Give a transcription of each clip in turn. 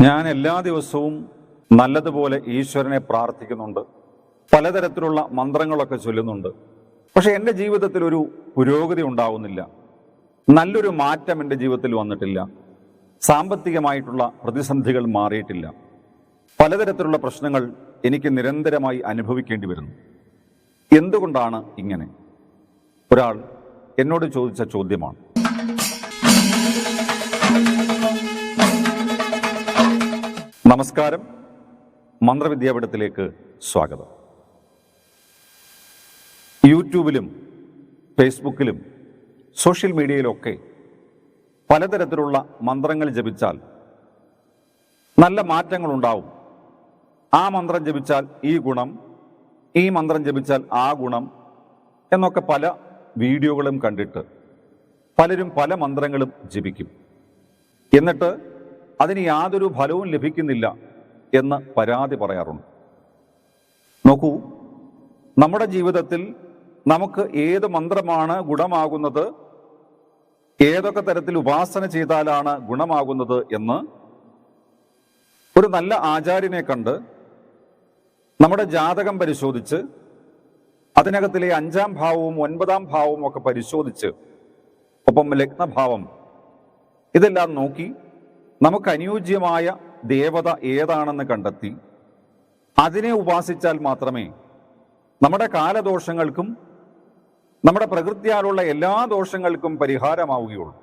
ഞാൻ എല്ലാ ദിവസവും നല്ലതുപോലെ ഈശ്വരനെ പ്രാർത്ഥിക്കുന്നുണ്ട്. പലതരത്തിലുള്ള മന്ത്രങ്ങളൊക്കെ ചൊല്ലുന്നുണ്ട്. പക്ഷെ എന്റെ ജീവിതത്തിൽ ഒരു പുരോഗതി ഉണ്ടാവുന്നില്ല. നല്ലൊരു മാറ്റം എന്റെ ജീവിതത്തിൽ വന്നിട്ടില്ല. സാമ്പത്തികമായിട്ടുള്ള പ്രതിസന്ധികൾ മാറിയിട്ടില്ല. പലതരത്തിലുള്ള പ്രശ്നങ്ങൾ എനിക്ക് നിരന്തരമായി അനുഭവിക്കേണ്ടി വരുന്നു. എന്തുകൊണ്ടാണ് ഇങ്ങനെ? ഒരാൾ എന്നോട് ചോദിച്ച ചോദ്യമാണ്. നമസ്കാരം. മന്ത്രവിദ്യാപീഠത്തിലേക്ക് സ്വാഗതം. യൂട്യൂബിലും ഫേസ്ബുക്കിലും സോഷ്യൽ മീഡിയയിലൊക്കെ പലതരത്തിലുള്ള മന്ത്രങ്ങൾ ജപിച്ചാൽ നല്ല മാറ്റങ്ങളുണ്ടാവും. ആ മന്ത്രം ജപിച്ചാൽ ഈ ഗുണം ഈ മന്ത്രം ജപിച്ചാൽ ആ ഗുണം എന്നൊക്കെ പല വീഡിയോകളും കണ്ടിട്ട് പലരും പല മന്ത്രങ്ങളും ജപിക്കും. എന്നിട്ട് അതിന് യാതൊരു ഫലവും ലഭിക്കുന്നില്ല എന്ന് പരാതി പറയാറുണ്ട്. നോക്കൂ നമ്മുടെ ജീവിതത്തിൽ നമുക്ക് ഏത് മന്ത്രമാണ് ഗുണമാകുന്നത് ഏതൊക്കെ തരത്തിൽ ഉപാസന ചെയ്താലാണ് ഗുണമാകുന്നത് എന്ന് ഒരു നല്ല ആചാര്യനെ കണ്ട് നമ്മുടെ ജാതകം പരിശോധിച്ച് അതിനകത്തിലെ അഞ്ചാം ഭാവവും ഒൻപതാം ഭാവവും ഒക്കെ പരിശോധിച്ച് ഒപ്പം ലഗ്നഭാവം ഇതെല്ലാം നോക്കി നമുക്ക് അനുയോജ്യമായ ദേവത ഏതാണെന്ന് കണ്ടെത്തി അതിനെ ഉപാസിച്ചാൽ മാത്രമേ നമ്മുടെ കാലദോഷങ്ങൾക്കും നമ്മുടെ പ്രകൃതിയാലുള്ള എല്ലാ ദോഷങ്ങൾക്കും പരിഹാരമാവുകയുള്ളൂ.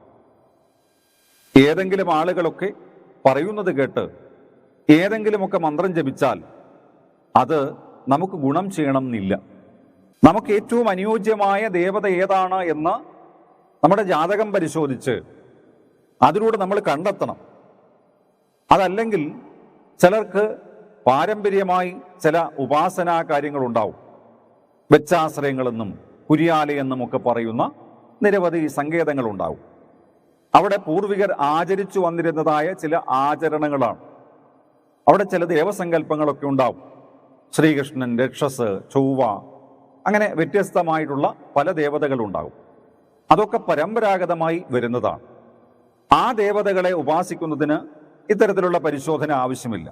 ഏതെങ്കിലും ആളുകളൊക്കെ പറയുന്നത് കേട്ട് ഏതെങ്കിലുമൊക്കെ മന്ത്രം ജപിച്ചാൽ അത് നമുക്ക് ഗുണം ചെയ്യണം എന്നില്ല നമുക്ക് ഏറ്റവും അനുയോജ്യമായ ദേവത ഏതാണ് എന്ന് നമ്മുടെ ജാതകം പരിശോധിച്ച് അതിലൂടെ നമ്മൾ കണ്ടെത്തണം. അതല്ലെങ്കിൽ ചിലർക്ക് പാരമ്പര്യമായി ചില ഉപാസനാ കാര്യങ്ങളുണ്ടാവും. വെച്ചാശ്രയങ്ങളെന്നും കുരിയാലയെന്നും ഒക്കെ പറയുന്ന നിരവധി സങ്കേതങ്ങളുണ്ടാവും. അവിടെ പൂർവികർ ആചരിച്ചു വന്നിരുന്നതായ ചില ആചരണങ്ങളാണ്. അവിടെ ചില ദേവസങ്കല്പങ്ങളൊക്കെ ഉണ്ടാവും. ശ്രീകൃഷ്ണൻ രക്ഷസ് ചൊവ്വ അങ്ങനെ വ്യത്യസ്തമായിട്ടുള്ള പല ദേവതകളുണ്ടാവും. അതൊക്കെ പരമ്പരാഗതമായി വരുന്നതാണ്. ആ ദേവതകളെ ഉപാസിക്കുന്നതിന് ഇത്തരത്തിലുള്ള പരിശോധന ആവശ്യമില്ല.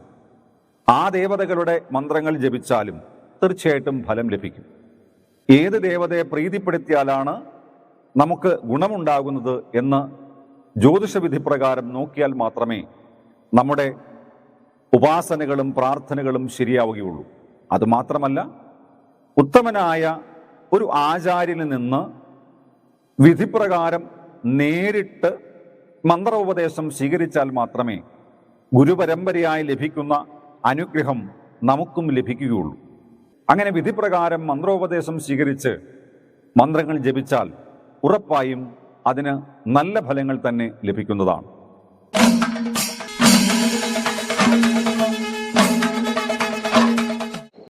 ആ ദേവതകളുടെ മന്ത്രങ്ങൾ ജപിച്ചാലും തീർച്ചയായിട്ടും ഫലം ലഭിക്കും. ഏത് ദേവതയെ പ്രീതിപ്പെടുത്തിയാലാണ് നമുക്ക് ഗുണമുണ്ടാകുന്നത് എന്ന് ജ്യോതിഷവിധി പ്രകാരം നോക്കിയാൽ മാത്രമേ നമ്മുടെ ഉപാസനകളും പ്രാർത്ഥനകളും ശരിയാവുകയുള്ളൂ. അതുമാത്രമല്ല ഉത്തമനായ ഒരു ആചാര്യനിൽ നിന്ന് വിധിപ്രകാരം നേരിട്ട് മന്ത്രോപദേശം സ്വീകരിച്ചാൽ മാത്രമേ ഗുരുപരമ്പരയായി ലഭിക്കുന്ന അനുഗ്രഹം നമുക്കും ലഭിക്കുകയുള്ളൂ. അങ്ങനെ വിധിപ്രകാരം മന്ത്രോപദേശം സ്വീകരിച്ച് മന്ത്രങ്ങൾ ജപിച്ചാൽ ഉറപ്പായും അതിന് നല്ല ഫലങ്ങൾ തന്നെ ലഭിക്കുന്നതാണ്.